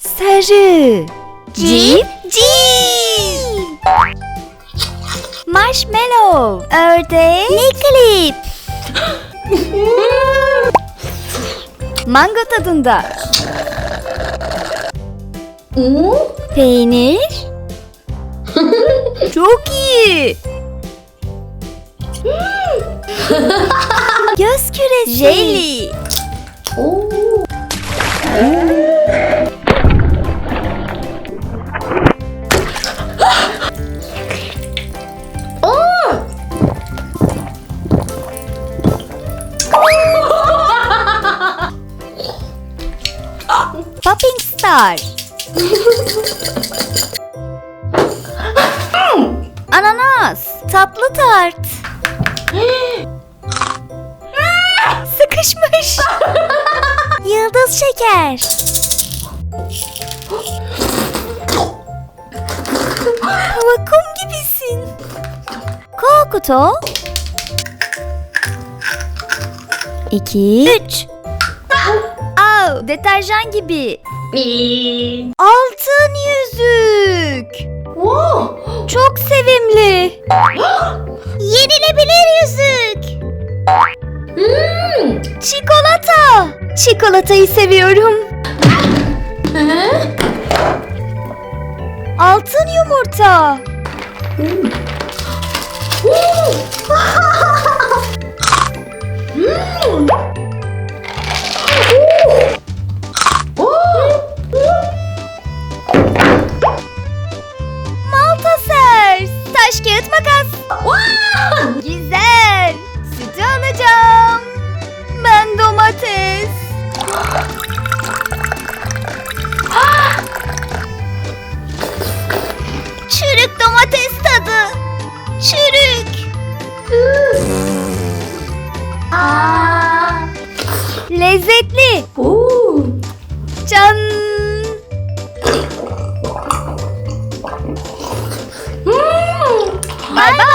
Sarı. Cip, cip. Marshmallow. Ördek. Niklip. Mango tadında. Peynir. Çok iyi. Göz küresi. Jelly. Shopping Star. Ananas. Tatlı tart. Sıkışmış. Yıldız şeker. Vakum gibisin. Kokuto. 2 3 Wow, deterjan gibi. Altın yüzük. Wow. Çok sevimli. Yenilebilir yüzük. Hmm. Çikolata. Çikolatayı seviyorum. Altın yumurta. Hmm. Kağıt makas. Güzel. Sütü alacağım. Ben domates. Çürük domates tadı. Çürük. Lezzetli. Canlı. Bye-bye.